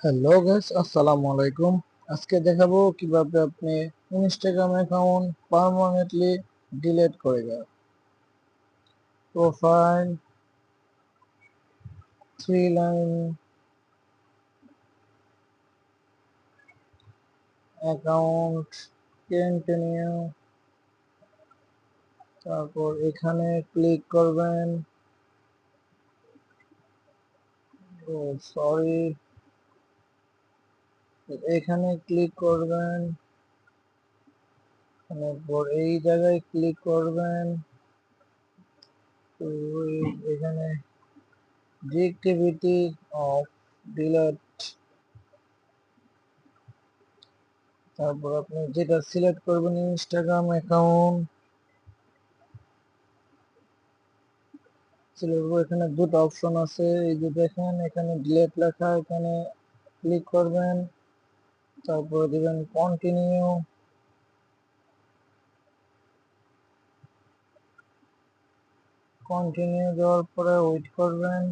Hello guys আসসালামু আলাইকুম আজকে দেখাবো কীভাবে আপনি ইনস্টাগ্রাম অ্যাকাউন্ট পার্মানেন্টলি ডিলিট করবেন profile three line account continue তারপর এখানে ক্লিক করবেন। সরি এখানে ক্লিক করবেন। এই জায়গায় ক্লিক করবেন। তো এখানে ডিএক্টিভিটি অফ ডিলেট তারপর আপনি যেটা সিলেক্ট করবেন ইনস্টাগ্রাম অ্যাকাউন্ট সিলেক্ট করব এখানে দুটো অপশন আছে। এই যে দেখেন, এখানে ডিলেট লেখা, এখানে ক্লিক করবেন। তারপরে দিবেন কন্টিনিউ কন্টিনিউ দেওয়ার পরে ওয়েট করবেন।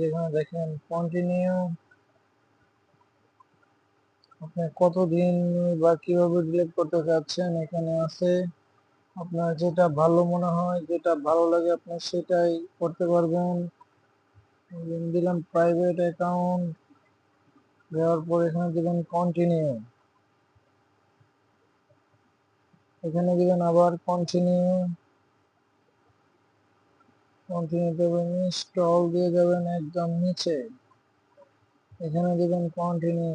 যেখানে দেখেন কন্টিনিউ আপনি কতদিন বা কীভাবে ডিলিট করতে চাচ্ছেন এখানে আছে। আপনার যেটা ভালো মনে হয়, যেটা ভালো লাগে, আপনি সেটাই করতে পারবেন। দিলাম প্রাইভেট অ্যাকাউন্ট দেওয়ার পর এখানে দেবেন কন্টিনিউ এখানে দেবেন আবার কন্টিনিউ কন্টিনিউ দেবেন ইনস্টল দিয়ে যাবেন একদম নিচে। এখানে দেবেন কন্টিনিউ